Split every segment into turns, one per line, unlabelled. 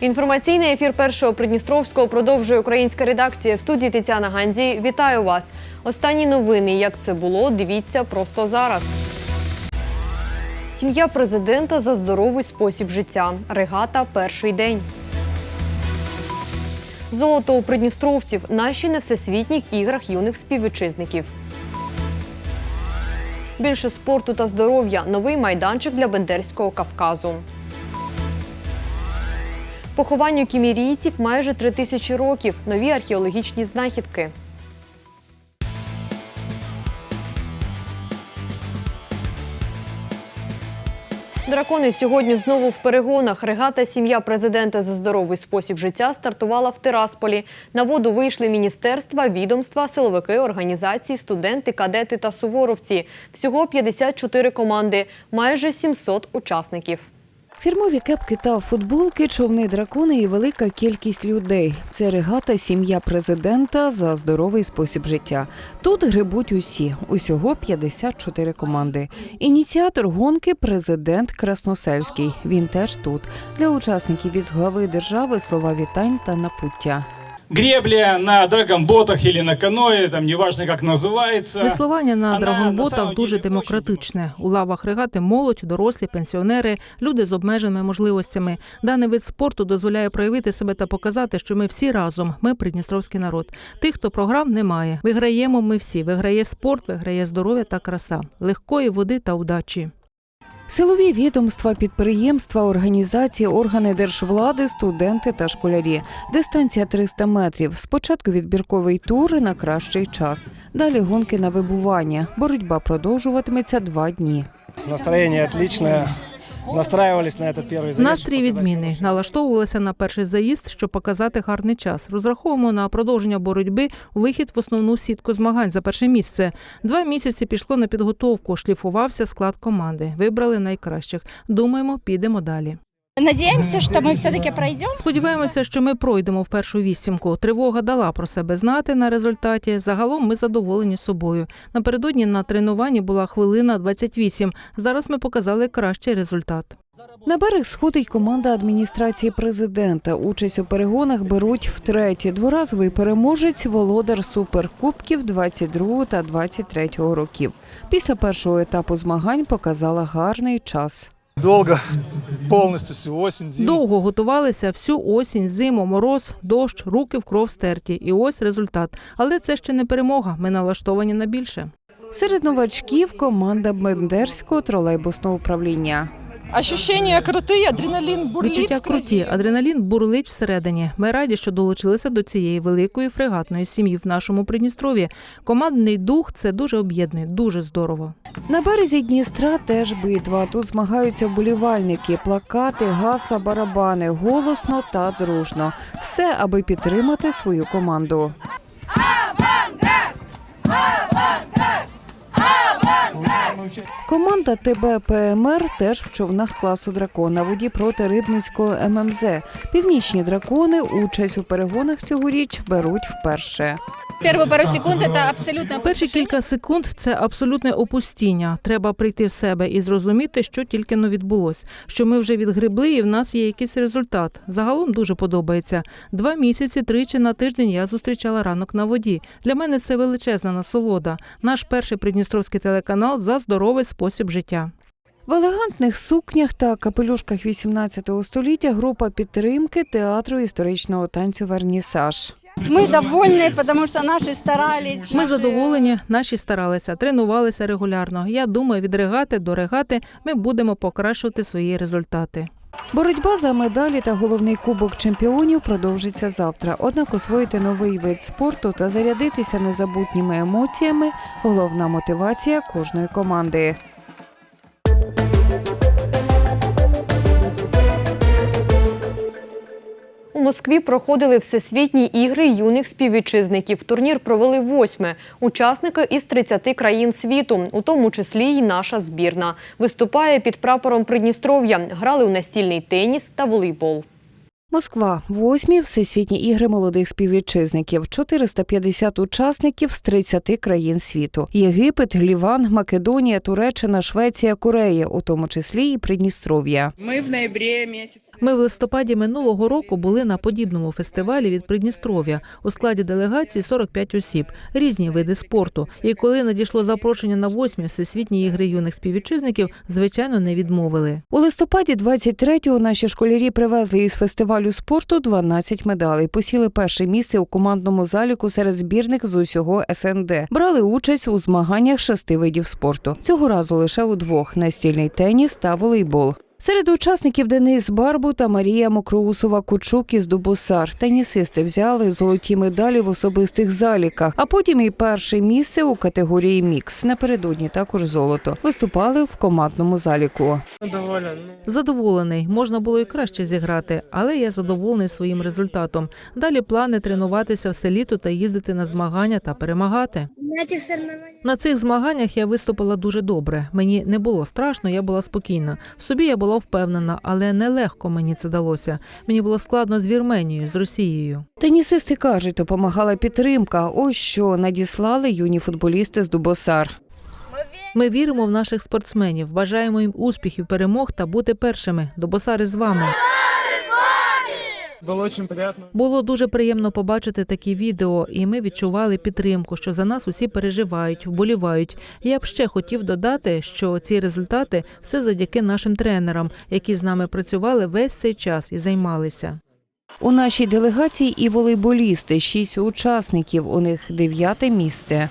Інформаційний ефір першого Придністровського продовжує українська редакція в студії Тетяна Ганзі. Вітаю вас. Останні новини. Як це було? Дивіться просто зараз. Сім'я президента за здоровий спосіб життя. Регата перший день. Золото у придністровців. Наші на всесвітніх іграх юних співвітчизників. Більше спорту та здоров'я. Новий майданчик для Бендерського Кавказу. Похованню кімірійців майже три тисячі років. Нові археологічні знахідки. Дракони сьогодні знову в перегонах. Регата сім'я президента за здоровий спосіб життя стартувала в Тирасполі. На воду вийшли міністерства, відомства, силовики, організації, студенти, кадети та суворовці. Всього 54 команди, майже 700 учасників.
Фірмові кепки та футболки, човни дракони і велика кількість людей. Це регата сім'я президента за здоровий спосіб життя. Тут грибуть усі, усього 54 команди. Ініціатор гонки президент Красносельський. Він теж тут. Для учасників від глави держави слова вітань та напуття.
Гребля на драгонботах или на каное, там неважно как называется.
Веслування на драгонботах дуже демократичне. У лавах регати молодь, дорослі, пенсіонери, люди з обмеженими можливостями. Даний вид спорту дозволяє проявити себе та показати, що ми всі разом. Ми придністровський народ. Тих, хто програм, немає. Виграємо ми всі. Виграє спорт, виграє здоров'я та краса, легкої води та удачі.
Силові відомства, підприємства, організації, органи держвлади, студенти та школярі. Дистанція 300 метрів. Спочатку відбірковий тур на кращий час. Далі гонки на вибування. Боротьба продовжуватиметься два дні.
Настроєння отличное. Настраивались на этот первый заезд.
Настрій
чтобы показать
відмінний.
хороший.
Налаштовувалися на перший заїзд, щоб показати гарний час. Розраховуємо на продовження боротьби у вихід в основну сітку змагань за перше місце. Два місяці пішло на підготовку. Шліфувався склад команди. Вибрали найкращих. Думаємо, підемо далі.
Надеемся, что мы все-таки пройдем.
Сподіваємося, що ми пройдемо в першу вісімку. Тривога дала про себе знати на результаті. Загалом ми задоволені собою. Напередодні на тренуванні була хвилина 28. Зараз ми показали кращий результат.
На берег сходить команда адміністрації президента. Участь у перегонах беруть втретє. Дворазовий переможець володар суперкубків 22 та 23 років. Після першого етапу змагань показала гарний час.
Долго, повністю всю осінь зиму.
Довго готувалися всю осінь, зиму, мороз, дощ, руки в кров стерті. І ось результат. Але це ще не перемога. Ми налаштовані на більше.
Серед новачків команда Бендерського тролейбусного управління.
Ощущения крутые, адреналин бурлит.
Відчуття круті, адреналін бурлить всередині. Ми раді, що долучилися до цієї великої фрегатної сім'ї в нашому Придністров'ї. Командний дух це дуже об'єднує, дуже здорово.
На березі Дністра теж битва. Тут змагаються вболівальники, плакати, гасла, барабани, голосно та дружно. Все, аби підтримати свою команду. Команда ТБ ПМР теж в човнах класу дракон на воді проти Рибницького ММЗ. Північні дракони участь у перегонах цьогоріч беруть вперше.
Первые пару секунд это абсолютно
Перші кілька секунд це абсолютне опустіння. Треба прийти в себе і зрозуміти, що тільки но відбулось. Що ми вже відгребли, і в нас є якийсь результат. Загалом дуже подобається. Два місяці тричі на тиждень я зустрічала ранок на воді. Для мене це величезна насолода. Наш перший придністровський телеканал за здоровий спосіб життя.
В елегантних сукнях та капелюшках 18 століття група підтримки театру історичного танцю Вернісаж.
Мы довольны, потому что наши старались.
Ми задоволені, наші старалися, тренувалися регулярно. Я думаю, від регати до регати ми будемо покращувати свої результати.
Боротьба за медалі та головний кубок чемпіонів продовжиться завтра. Однак освоїти новий вид спорту та зарядитися незабутніми емоціями головна мотивація кожної команди.
У Москві проходили всесвітні ігри юних співвітчизників. Турнір провели восьме. Учасники із 30 країн світу, у тому числі й наша збірна. Виступає під прапором Придністров'я. Грали у настільний теніс та волейбол.
Москва, восьмі всесвітні ігри молодих співвітчизників, 450 учасників з 30 країн світу: Єгипет, Ліван, Македонія, Туреччина, Швеція, Корея, у тому числі і Придністров'я.
Мы в ноябре месяце.
Ми в листопаді минулого року були на подібному фестивалі від Придністров'я. У складі делегації 45 осіб, різні види спорту. І коли надійшло запрошення на восьмі всесвітні ігри юних співвітчизників, звичайно, не відмовили.
У листопаді 23-го наші школярі привезли із фестивалю спорту 12 медалей. Посіли перше місце у командному заліку серед збірних з усього СНД. Брали участь у змаганнях шести видів спорту. Цього разу лише у двох настільний теніс та волейбол. Серед учасників Денис Барбу та Марія Мокроусова Кучук із Дубосар. Тенісисти взяли золоті медалі в особистих заліках, а потім і перше місце у категорії мікс. Напередодні також золото. Виступали в командному заліку.
Задоволений, можна було і краще зіграти, але я задоволений своїм результатом. Далі плани тренуватися все літо та їздити на змагання та перемагати. На цих змаганнях я виступила дуже добре. Мені не було страшно, я була спокійна. В собі я була впевнена, але нелегко мені це далося. Мені було складно з Вірменією, з Росією.
Тенісисти кажуть, допомагала підтримка. Ось що надіслали юні футболісти з Дубосар.
Ми віримо в наших спортсменів, бажаємо їм успіхів, перемог та бути першими. Добосари з вами.
Было дуже приятно.
Було дуже приємно побачити такі відео, і ми відчували підтримку, що за нас усі переживають, вболівають. Я б ще хотів додати, що ці результати все завдяки нашим тренерам, які з нами працювали весь цей час і займалися.
У нашій делегації і волейболісти, шість учасників. У них дев'яте місце.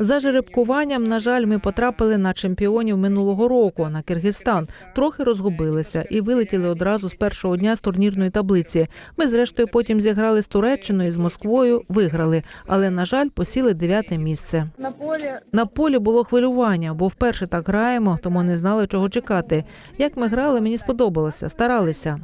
За жеребкуванням, на жаль, ми потрапили на чемпіонів минулого року на Киргизстан. Трохи розгубилися і вилетіли одразу з першого дня з турнірної таблиці. Ми, зрештою, потім зіграли з Туреччиною, з Москвою, виграли, але на жаль, посіли дев'яте місце.
На поле
На полі було хвилювання, бо вперше так граємо, тому не знали, чого чекати. Як ми грали, мені сподобалося, старалися.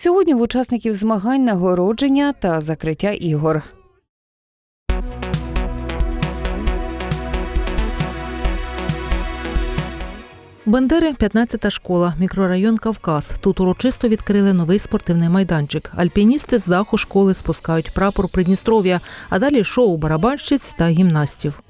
Сьогодні в учасників змагань нагородження та закриття ігор.
Бендери 15-та школа, мікрорайон Кавказ. Тут урочисто відкрили новий спортивний майданчик. Альпіністи з даху школи спускають прапор Придністров'я, а далі шоу барабанщиць та гімнастів.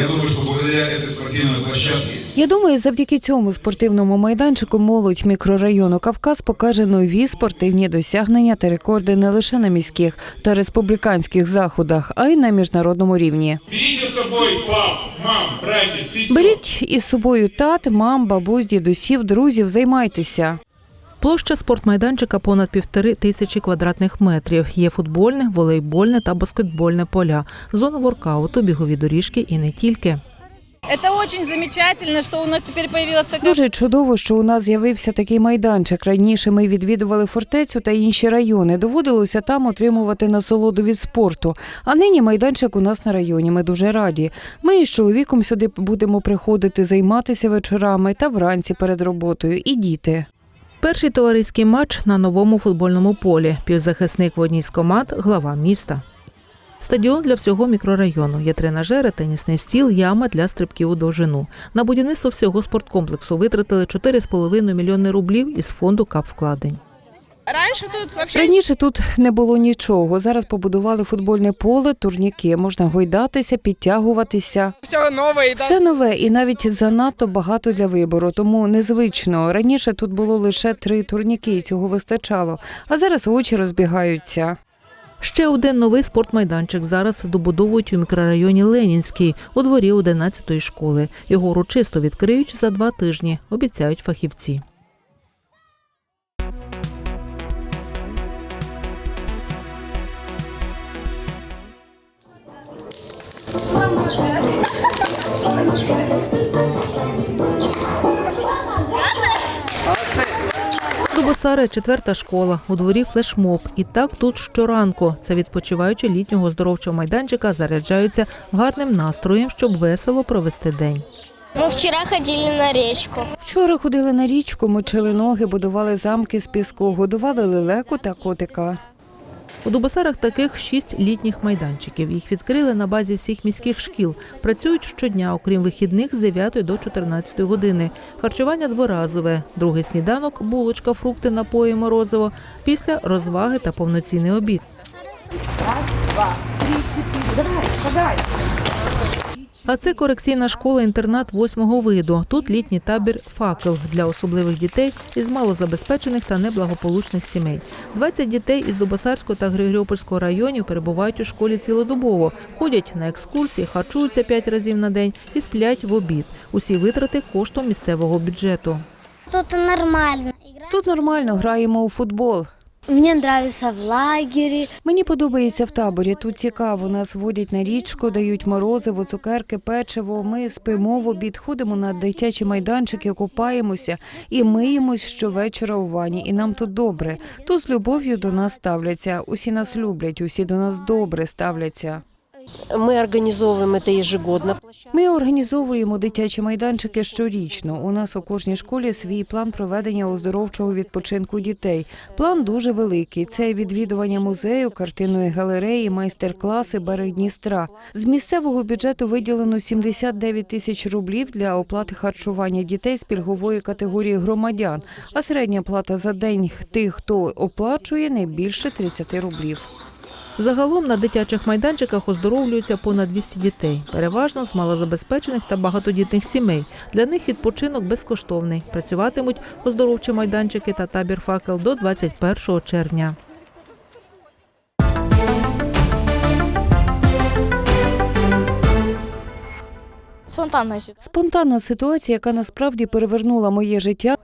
Я думаю, что благодаря этой спортивной площадке
Я думаю, завдяки цьому спортивному майданчику молодь мікрорайону Кавказ покаже нові спортивні досягнення та рекорди не лише на міських та республіканських заходах, а й на міжнародному рівні.
берите с собой пап, мам, братьев, сестер.
Беріть із собою тат, мам, бабусь, дідусів, друзів, займайтеся.
Площа спортмайданчика понад півтори тисячі квадратних метрів. Є футбольне, волейбольне та баскетбольне поля, зона воркауту, бігові доріжки і не тільки.
Это очень замечательно, что у нас теперь появилась такая
Дуже чудово, що у нас з'явився такий майданчик. Раніше ми відвідували фортецю та інші райони. Доводилося там отримувати насолоду від спорту. А нині майданчик у нас на районі. Ми дуже раді. Ми із чоловіком сюди будемо приходити займатися вечорами та вранці перед роботою. І діти.
Перший товариський матч на новому футбольному полі. Півзахисник в одній з команд, глава міста. Стадіон для всього мікрорайону. Є тренажери, тенісний стіл, яма для стрибків у довжину. На будівництво всього спорткомплексу витратили 4,5 мільйони рублів із фонду капвкладень.
Раньше тут вообще
Раніше тут не було нічого. Зараз побудували футбольне поле, турніки. Можна гойдатися, підтягуватися.
Все новое и
Все нове і навіть занадто багато для вибору, тому незвично. Раніше тут було лише три турніки, і цього вистачало. А зараз очі розбігаються.
Ще один новий спортмайданчик зараз добудовують у мікрорайоні Ленінський у дворі 11-ї школи. Його урочисто відкриють за два тижні, обіцяють фахівці. Дубосари четверта школа. У дворі флешмоб. І так тут щоранку. Це відпочиваючи літнього здоровчого майданчика заряджаються гарним настроєм, щоб весело провести день.
Ми вчора ходили на річку.
Вчора ходили на річку, мочили ноги, будували замки з піску, годували лелеку та котика.
У Дубосарах таких шість літніх майданчиків. Їх відкрили на базі всіх міських шкіл. Працюють щодня, окрім вихідних з 9 до 14 години. Харчування дворазове, другий сніданок, булочка, фрукти, напої, морозиво. Після розваги та повноцінний обід. А це корекційна школа-інтернат восьмого виду. Тут літній табір факел для особливих дітей із малозабезпечених та неблагополучних сімей. 20 дітей із Дубосарського та Григоріопольського районів перебувають у школі цілодобово, ходять на екскурсії, харчуються 5 разів на день і сплять в обід. Усі витрати коштом місцевого бюджету.
Тут нормально.
Тут нормально граємо у футбол.
Мне подобається в лагері.
Мені подобається в таборі. Тут цікаво. Нас водять на річку, дають морозиво, цукерки, печиво. Ми спимо в обід, ходимо на дитячі майданчики, купаємося і миємось щовечора у ванні. І нам тут добре. Тут з любов'ю до нас ставляться. Усі нас люблять, усі до нас добре ставляться.
Мы организовываем это ежегодно.
Ми організовуємо дитячі майданчики щорічно. У нас у кожній школі свій план проведення оздоровчого відпочинку дітей. План дуже великий. Це відвідування музею, картинної галереї, майстер-класи берег Дністра. З місцевого бюджету виділено 79 тисяч рублів для оплати харчування дітей з пільгової категорії громадян. А середня плата за день тих, хто оплачує, не більше 30 рублів.
Загалом на дитячих майданчиках оздоровлюються понад 200 дітей, переважно з малозабезпечених та багатодітних сімей. Для них відпочинок безкоштовний. Працюватимуть оздоровчі майданчики та табір факел до 21 червня.
Спонтанна ситуація, яка насправді перевернула моє життя.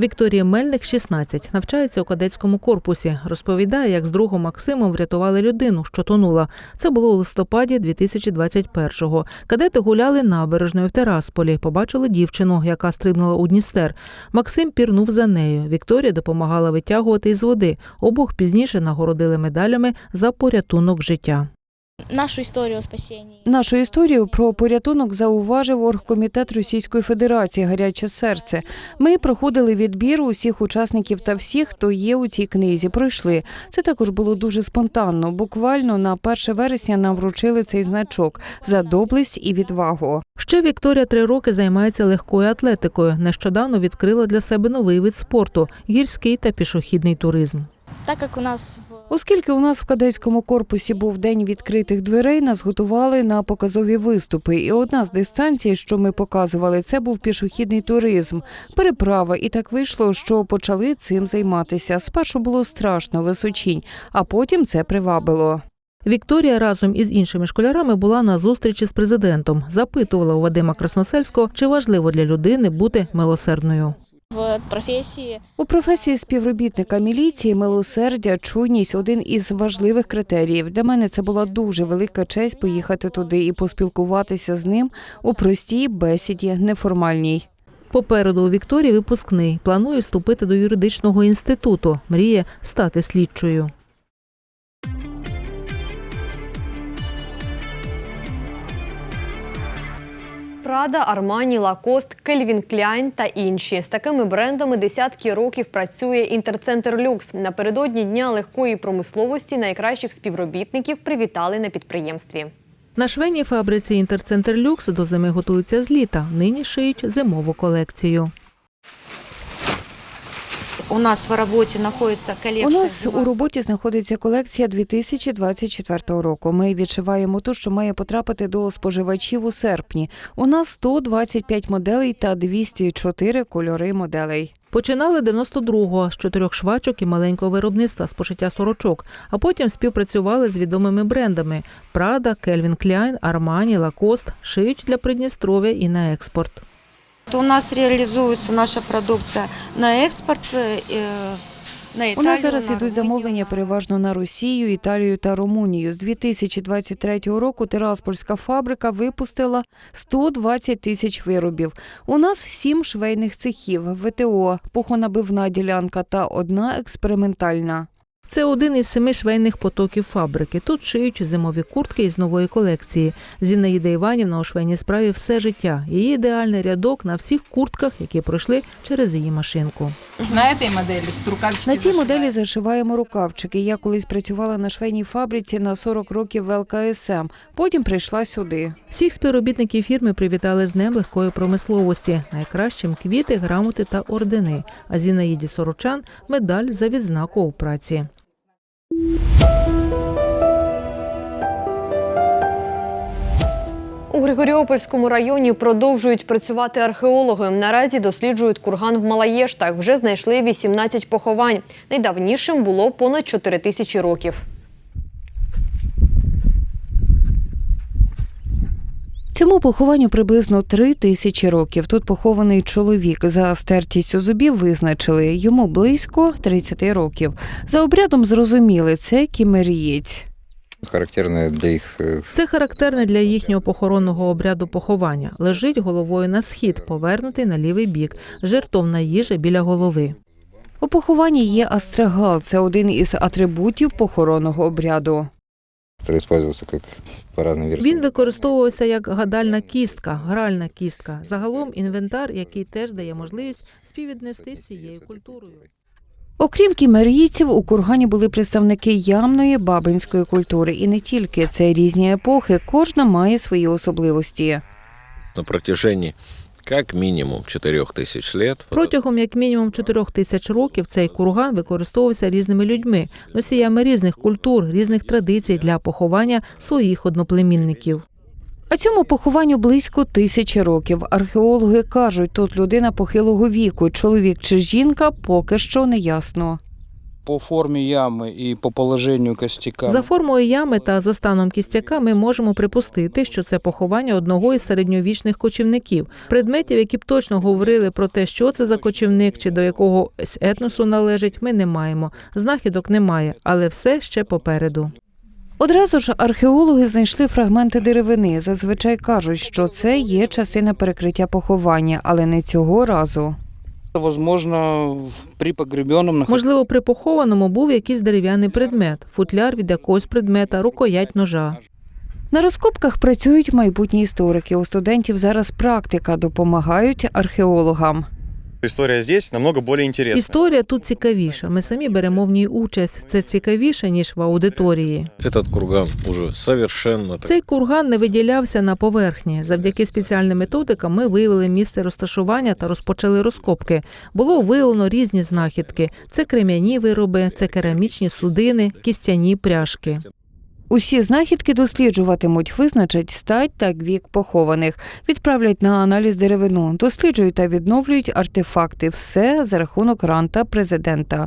Вікторія Мельник, 16, навчається у кадетському корпусі. Розповідає, як з другом Максимом врятували людину, що тонула. Це було у листопаді 2021-го. Кадети гуляли набережною в Терасполі. Побачили дівчину, яка стрибнула у Дністер. Максим пірнув за нею. Вікторія допомагала витягувати із води. Обох пізніше нагородили медалями за порятунок життя.
Нашу историю о спасении.
Нашу історію про порятунок зауважив оргкомітет Російської Федерації Гаряче серце. Ми проходили відбір усіх учасників та всіх, хто є у цій книзі. Пройшли. Це також було дуже спонтанно. Буквально на 1 вересня нам вручили цей значок за доблесть і відвагу.
Ще Вікторія три роки займається легкою атлетикою. Нещодавно відкрила для себе новий вид спорту гірський та пішохідний туризм.
Так как у нас в
Оскільки у нас в кадетському корпусі був день відкритих дверей, нас готували на показові виступи. І одна з дистанцій, що ми показували, це був пішохідний туризм, переправа. І так вийшло, що почали цим займатися. Спершу було страшно, височінь, а потім це привабило.
Вікторія разом із іншими школярами була на зустрічі з президентом. Запитувала у Вадима Красносельського, чи важливо для людини бути милосердною.
В професії.
У професії співробітника міліції милосердя, чуйність один із важливих критеріїв. Для мене це була дуже велика честь поїхати туди і поспілкуватися з ним у простій бесіді, неформальній.
Попереду у Вікторії випускний. Планує вступити до юридичного інституту. Мріє стати слідчою.
Прада, Армані, Лакост, Кельвін Кляйн та інші. З такими брендами десятки років працює інтерцентр Люкс. Напередодні дня легкої промисловості найкращих співробітників привітали на підприємстві.
На швейній фабриці Інтерцентр Люкс до зими готуються з літа. Нині шиють зимову колекцію.
У нас в роботі знаходиться колекція.
У нас у роботі знаходиться колекція 2024 року. Ми відшиваємо ту, що має потрапити до споживачів у серпні. У нас 125 моделей та 204 кольори моделей.
Починали 92-го з чотирьох швачок і маленького виробництва з пошиття сорочок, а потім співпрацювали з відомими брендами Прада, Кельвін Кляйн, Армані, Лакост, шиють для Придністров'я і на експорт.
У нас реалізується наша продукція на експорт. е, На Італію,
У нас зараз
на
ідуть замовлення переважно на Росію, Італію та Румунію. З 2023 року Тираспольська фабрика випустила 120 тисяч виробів. У нас сім швейних цехів, ВТО, пухонабивна ділянка та одна експериментальна.
Це один із семи швейних потоків фабрики. Тут шиють зимові куртки із нової колекції. Зінаїда Іванівна у швейній справі все життя. Її ідеальний рядок на всіх куртках, які пройшли через її машинку.
На этой модели рукавчики
На цій моделі зашиваємо рукавчики. Я колись працювала на швейній фабриці на 40 років в ЛКСМ. Потім прийшла сюди.
Всіх співробітників фірми привітали з Днем легкої промисловості. Найкращим квіти, грамоти та ордени. А Зінаїді Сорочан медаль за відзнаку у праці.
У Григоріопольському районі продовжують працювати археологи. Наразі досліджують курган в Малаєштах. Вже знайшли 18 поховань. Найдавнішим було понад 4 тисячі років.
Цьому похованню приблизно три тисячі років. Тут похований чоловік. За стертістю зубів визначили йому близько 30 років. За обрядом зрозуміли це кімерієць.
Характерне для їх е,
Це характерне для їхнього похоронного обряду поховання. Лежить головою на схід, повернутий на лівий бік, жертовна їжа біля голови.
У похованні є астрагал. Це один із атрибутів похоронного обряду.
Він використовувався як гадальна кістка, гральна кістка. Загалом інвентар, який теж дає можливість співвіднести з цією культурою.
Окрім кімерійців, у кургані були представники ямної бабинської культури, і не тільки це різні епохи. Кожна має свої особливості.
на протяжении как минимум 4000 лет.
Протягом як мінімум чотирьох тисяч років цей курган використовувався різними людьми, носіями різних культур, різних традицій для поховання своїх одноплемінників.
А цьому похованню близько тисячі років. Археологи кажуть, тут людина похилого віку, чоловік чи жінка, поки що не ясно.
По форме ямы и по положению костяка.
За формою ями та за станом кістяка ми можемо припустити, що це поховання одного із середньовічних кочівників. Предметів, які б точно говорили про те, що це за кочівник чи до якогось етносу належить, ми не маємо. Знахідок немає, але все ще попереду.
Одразу ж археологи знайшли фрагменти деревини. Зазвичай кажуть, що це є частина перекриття поховання, але не цього разу.
Можливо, при похованому був якийсь дерев'яний предмет, футляр від якогось предмета, рукоять ножа.
На розкопках працюють майбутні історики. У студентів зараз практика допомагають археологам.
Історія здесь намного більш інтересна.
Історія тут цікавіша. Ми самі беремо в ній участь. Це цікавіше ніж в аудиторії.
Этот курган уже совершенно так
Цей курган не виділявся на поверхні. Завдяки спеціальним методикам ми виявили місце розташування та розпочали розкопки. Було виявлено різні знахідки: це крем'яні вироби, це керамічні судини, кістяні пряжки.
Усі знахідки досліджуватимуть, визначать стать та вік похованих, відправлять на аналіз деревину, досліджують та відновлюють артефакти. Все за рахунок гранта президента.